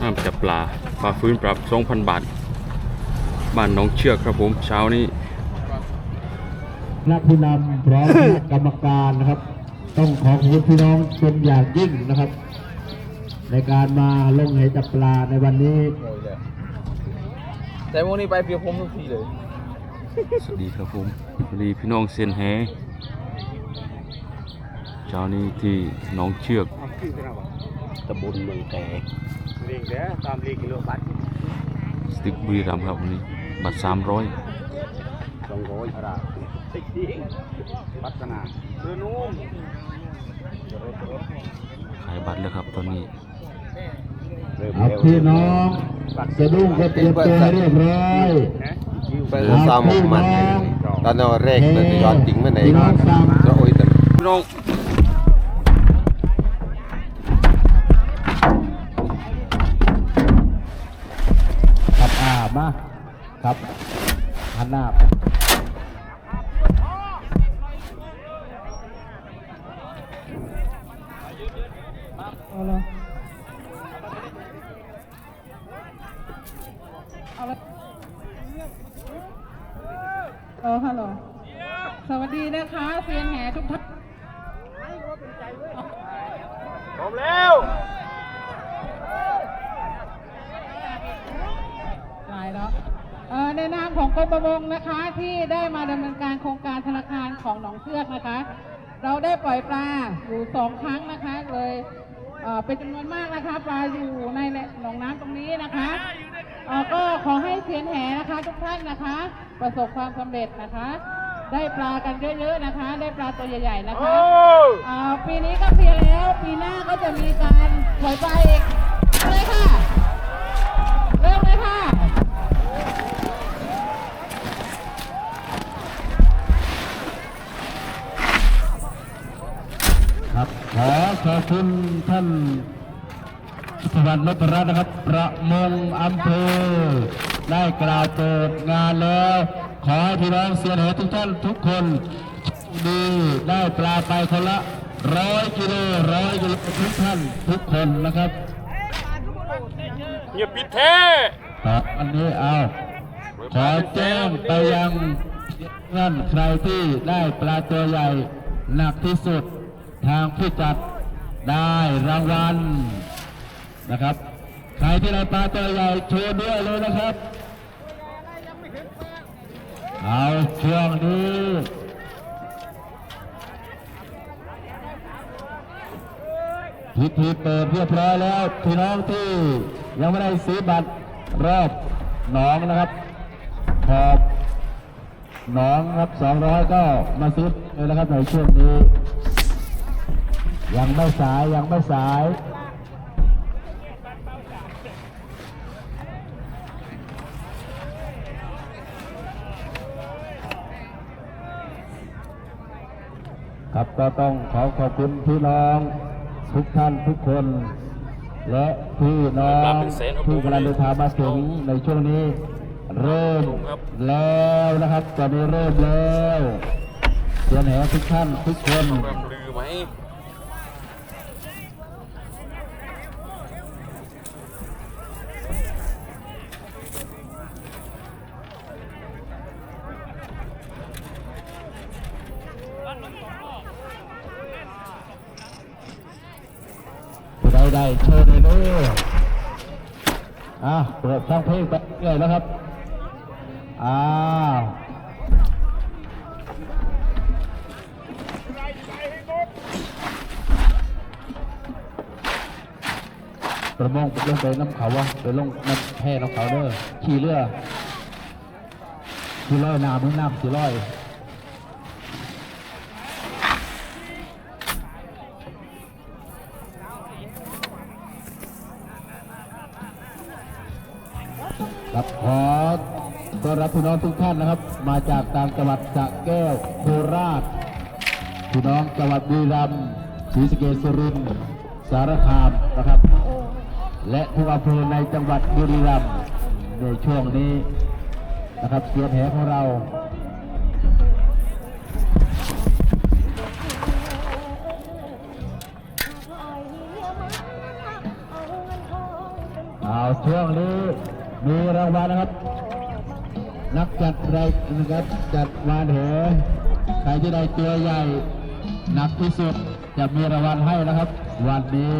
ห้ามจับปลาปลาฟื้นปรับ 2,000 บาท บ้านหน้องเชือกครับผมเช้านี้คณะผู้นำพร้อมคณะกรรมการนะครับ ต้องขอขอบคุณพี่น้องเป็นอย่างยิ่งนะครับ ในการมาลงเหจับปลาในวันนี้โอ้ยเลยแต่วันนี้ไปเพียผมทุกทีเลย สวัสดีครับผมสวัสดีพี่น้องเซียนแฮเช้านี้ที่หน้องเชือกตำบลเมืองแก เรียงเด้อตามเรียงกิโลบัตรสตึกบุรีรัมย์ครับวันนี้บัตร300สองร้อยอะไรพัฒนาเรือนุ่มขายบัตรแล้วครับตอนนี้ครับพี่น้องสะดุ้งก็เตรียมตัวให้เรียบร้อย Phải làm sao một mặt Ta nó rek ta nó giọt tính bên này พี่น้องฟัง Nó ôi tầm พี่น้องครับอ่ มา ครับหันหน้าเอาละเอาละเออฮัลโหลสวัสดีนะคะเซียนแหทุกท่านผมแล้วายแล้วเอ่อในนามของกรมประมงนะคะที่ได้มาดำเนินการโครงการธนาคารของหนองเชือกนะคะ เราได้ปล่อยปลาอยู่สองครั้งนะคะเลยเอ่อเป็นจำนวนมากนะคะปลาอยู่ในหนองน้ำตรงนี้นะคะเอ่อก็ขอให้เสียนแหนะคะ ทุกท่านนะคะ ประสบความสำเร็จนะคะ ได้ปลากันเยอะๆนะคะ ได้ปลาตัวใหญ่ ๆนะคะเอ่อปีนี้ก็เคลียร์แล้ว ปีหน้าก็จะมีการปล่อยปลาอีกเลยค่ะเริ่มเลยค่ะ ครับขอขอบ คุณท่านสวัสดิ์นพรัตน์นะครับ ประมงอำเภอได้กล่าวเปิดงานแล้ว ขอให้พี่น้องเสียนเหทุกท่านทุกคนโชคดีได้ปลาไปคนละร้อยกิโลร้อยกิโลทุกท่านทุกคนนะครับอย่าปิดแท้ครับอันนี้เอาขอแจ้งไปยังนั่นใครที่ได้ปลาตัวใหญ่หนักที่สุดทางผู้จัด ได้รางวัลนะครับ ใครที่ได้ปลาตัวใหญ่โชว์ด้วยเลยนะครับ เอาช่วงนี้พิธีเปิดเรียบร้อยแล้วพี่น้องที่ยังไม่ได้ซื้อบัตรรอบหนองนะครับขอบหนองครับ200ก็มาซื้อเลยนะครับในช่วงนี้ ยังไม่สายยังไม่สายครับก็ต้องขอขอบคุณพี่น้องทุกท่านทุกคน และพี่น้องที่กำลังเดินทางมาถึงในช่วงนี้ เริ่มแล้วนะครับตอนนี้เริ่มแล้วเสียนแหทุกท่านทุกคนแบบลือไหม ผู้ใดได้โชว์ในนู้อะเปิดฟัง เลยนะครับ อ้าวประมงลงไปน้ำเขาวะไปลงน้ำแพร่น้ำเขาเด้อขี่เรือขี่ร้อยน้ำมึงน้ำขี่ร้อย พี่น้องทุกท่านนะครับ มาจากต่างจังหวัดสระแก้วโคราชพี่น้องจังหวัดบุรีรัมย์ศรีสะเกษสุรินทร์สารคามนะครับ และทุกอำเภอในจังหวัดบุรีรัมย์ในช่วงนี้นะครับเสียงแหของเราเอาช่วงนี้มีรางวัลนะครับ นักจัดรายนะครับจัดวานเหใครที่ได้ตัวใหญ่หนักที่สุดจะมีรางวัลให้นะครับ วันนี้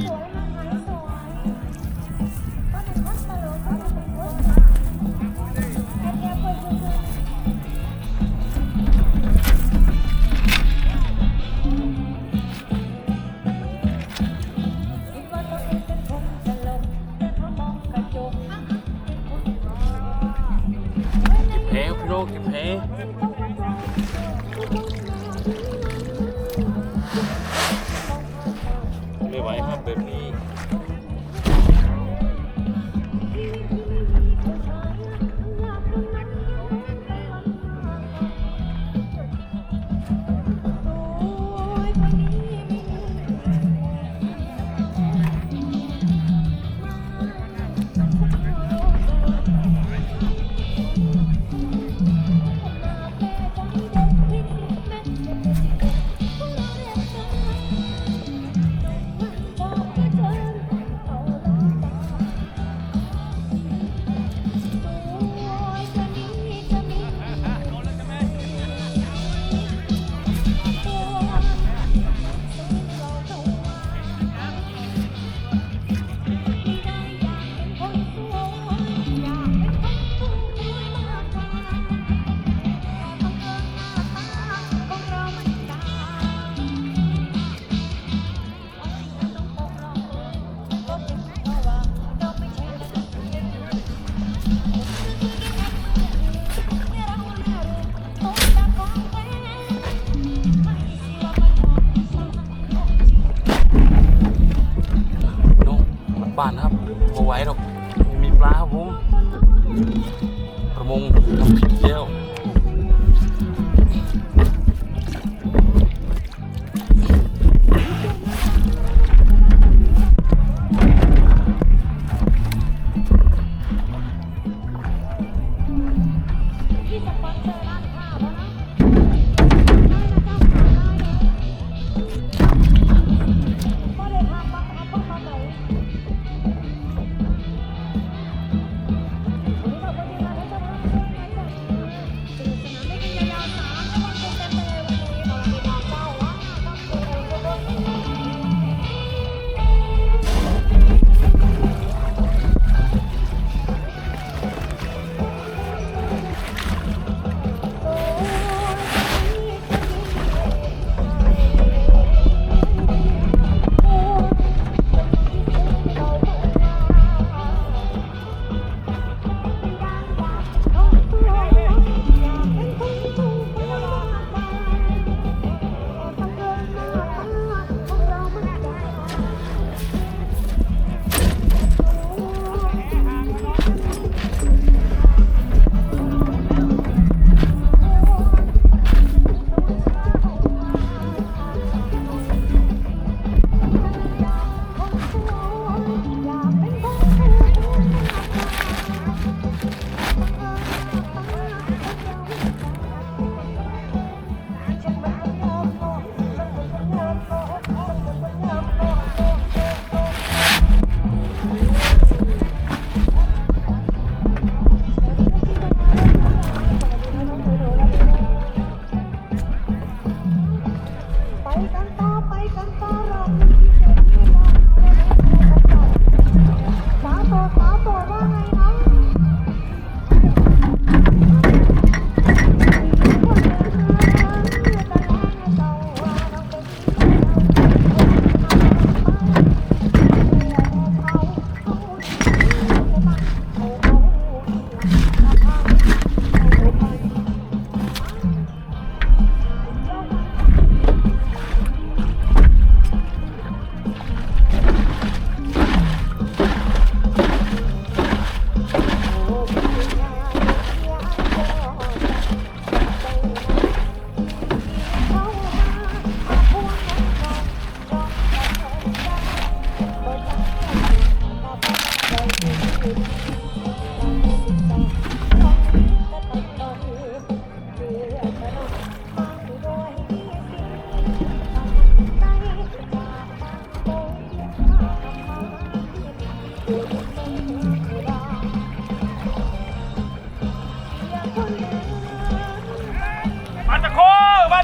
Thank you.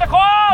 快！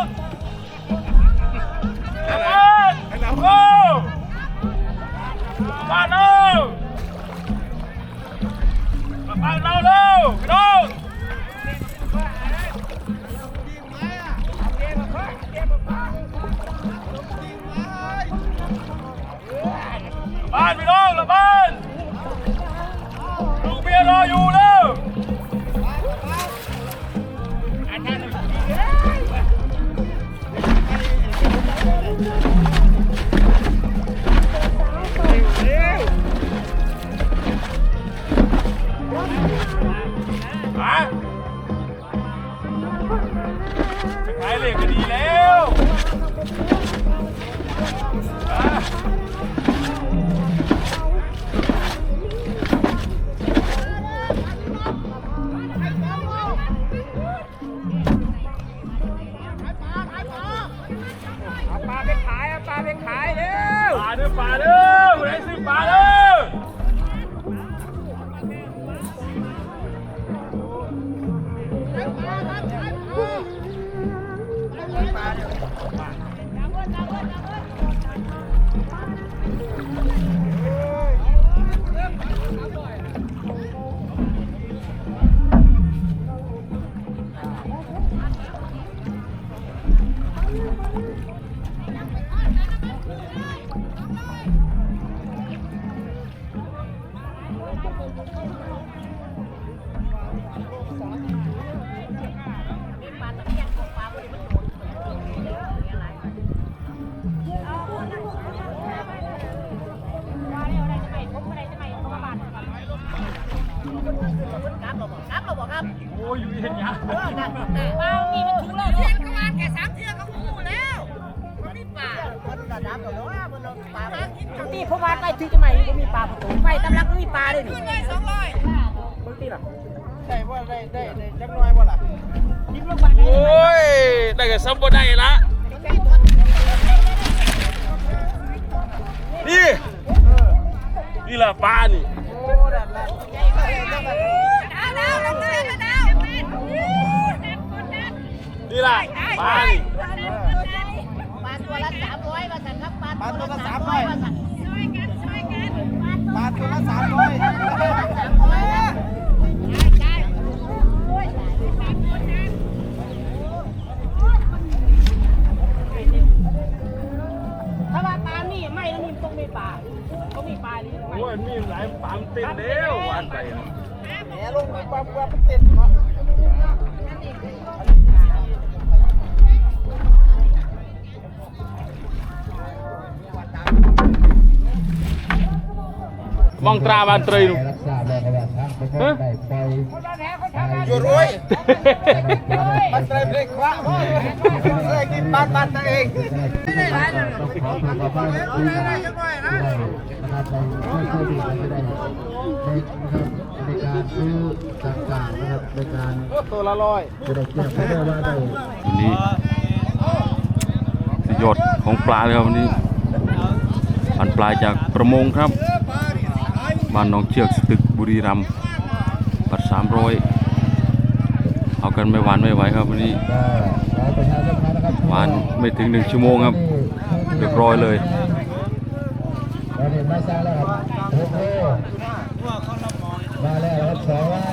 ตีพวกมันไปถึงจะใหม่ก็มีปลาประตูไฟตำลังก็มีปลาเลยนี่ขึ้นไปสองร้อยบางทีล่ะโอ้ยได้กับซัมบได้ละนี่นี่ล่ะปลานี่ดาวดาวลงเลยดาวนี่ล่ะปลานี่ปลาตัวละสามร้อยมาสั่งครับปลาตัวละสามร้อยมาสั่ ปลาตัวละสามร้อยสามร้อยใช่ใช่ถ้าว่าปลานี่ไม่แล้วนี่ต้องมีปลาต้องมีปลานี่โอ้ยมีหลายปามเต็มเด้ววันไปอะมองตราบา นตรีนุรักษาแรงระดับทางไปก็ได้ไปอยู่รวยมันเตรเล็กคว้าพ่อเลยกินบ้านบ้านตัวเองไม่ได้ร้ายเลยต้องขอขอบคุณที่ได้นะครับในช่วยช่วยดีกันได้ในนะครับในการซื้อต่างๆนะครับในการตัวละร้อยจะได้แจ้งเขาได้ว่าได้วันนี้ยอดของปลาเลยครับวันนี้พันปลาจากประมงครับ บ้านหนองเชือกสตึกบุรีรัมย์ปัดสามร้อยเอากันไม่หวานไม่ไหวครับวันนี้ก็ขอประชาสัมพันธ์นะครับหวานไม่ถึงหนึ่งชั่วโมงครับเรียบร้อยเลยเราเห็นมาซาแล้วครับโอ้โหมาแล้วครับสองไร่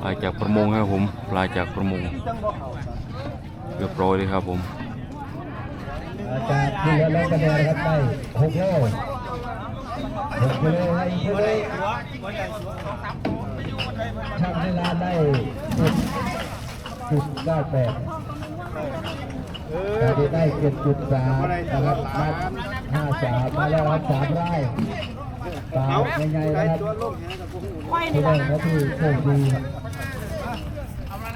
ปลาจากประมงครับผมปลาจากประมงเรียบร้อยเลยครับผมจากที่เราเล่นกันเลยนะครับได้หกโล หกกิโลให้ผู้ได้ทำเวลาได้เจ็ดจุดเก้าแปดตอนนี้ได้เจ็ดจุดสามนะครับนับห้าสามมาแล้วครับสามไร่ปลาใหญ่ๆนะครับผู้ได้ก็คือโชคดีครับ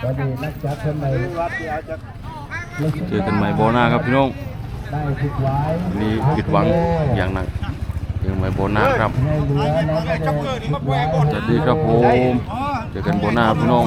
ตอนนี้นักจับคนไหนเจอกันใหม่โบนาครับพี่น้องนนี้ผิดหวังอย่างหนัก เจอกันใหม่โบอหน้าครับให้เหลือน้องก็จะผิดไว้สวัสดีครับผมเจอกันโบอหน้าพี่น้อง